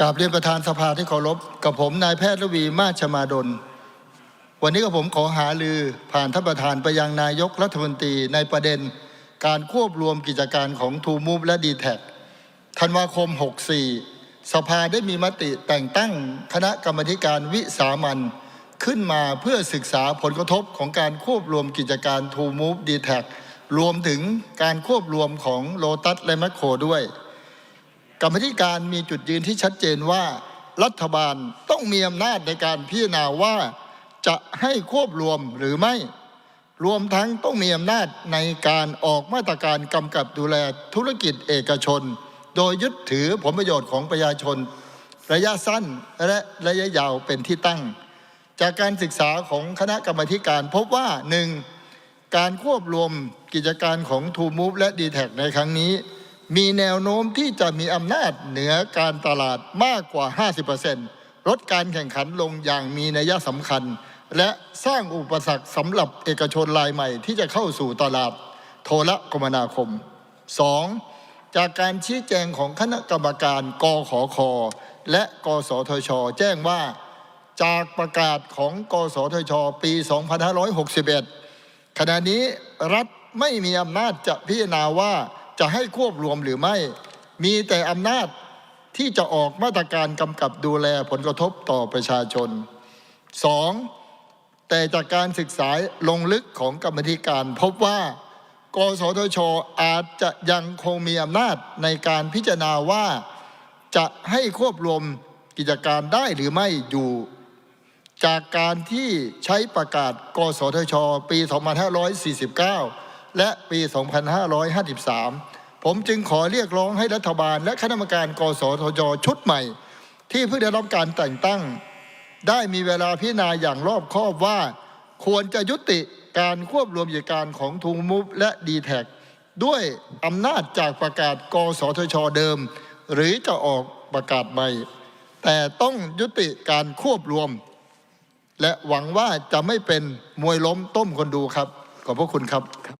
กราบเรียนประธานสภาที่เคารพกับผมนายแพทย์ระวีมาชมาดล วันนี้กับผมขอหาลือผ่านท่านประธานไปยังนายกรัฐมนตรีในประเด็น การควบรวมกิจการของทูมูฟและดีแท็ธันวาคม 64 สภาได้มีมติแต่งตั้งคณะกรรมการวิสามันขึ้นมาเพื่อศึกษาผลกระทบของการควบรวมกิจการทูมูฟดีแท็รวมถึงการควบรวมของโลตัสและแมคโครด้วย กรรมธิการมีจุดยืนที่ชัดเจนว่า รัฐบาลต้องมีอำนาจในการพิจารณาว่าจะให้ควบรวมหรือไม่ รวมทั้งต้องมีอำนาจในการออกมาตรการกำกับดูแลธุรกิจเอกชน โดยยึดถือผลประโยชน์ของประชาชน ระยะสั้นและระยะยาวเป็นที่ตั้ง จากการศึกษาของคณะกรรมธิการพบว่า 1. การควบรวมกิจการของทูมูฟและดีแทในครั้งนี้ มีแนวโน้มที่จะมีอำนาจเหนือการตลาดมากกว่า 50%ลดการแข่งขันลงอย่างมีนัยสำคัญ และสร้างอุปสรรคสำหรับเอกชนรายใหม่ที่จะเข้าสู่ตลาดโทรคมนาคม 2. จากการชี้แจงของคณะกรรมการกขคและกสทช แจ้งว่า จากประกาศของกสทช ปี 2561 ขณะนี้รัฐไม่มีอำนาจจะพิจารณาว่า จะให้ควบรวมหรือไม่ มีแต่อำนาจที่จะออกมาตรการกำกับดูแลผลกระทบต่อประชาชน 2. แต่จากการศึกษาลงลึกของกรรมธิการ พบว่ากสทชอาจจะยังคงมีอำนาจในการพิจารณาว่า จะให้ควบรวมกิจการได้หรือไม่อยู่ จากการที่ใช้ประกาศ กสทช ปี 2549 และปี 2553 ผมจึงขอเรียกร้องให้รัฐบาล และคณะกรรมการกสทชชุดใหม่ ที่เพิ่งได้รับการแต่งตั้ง ได้มีเวลาพิจารณาอย่างรอบคอบว่า ควรจะยุติการควบรวมกิจการของทูมูฟและดีแท็ด้วยอำนาจจากประกาศกสทชเดิม หรือจะออกประกาศใหม่ แต่ต้องยุติการควบรวม และหวังว่าจะไม่เป็นมวยล้มต้มคนดูครับ ขอบพระคุณครับ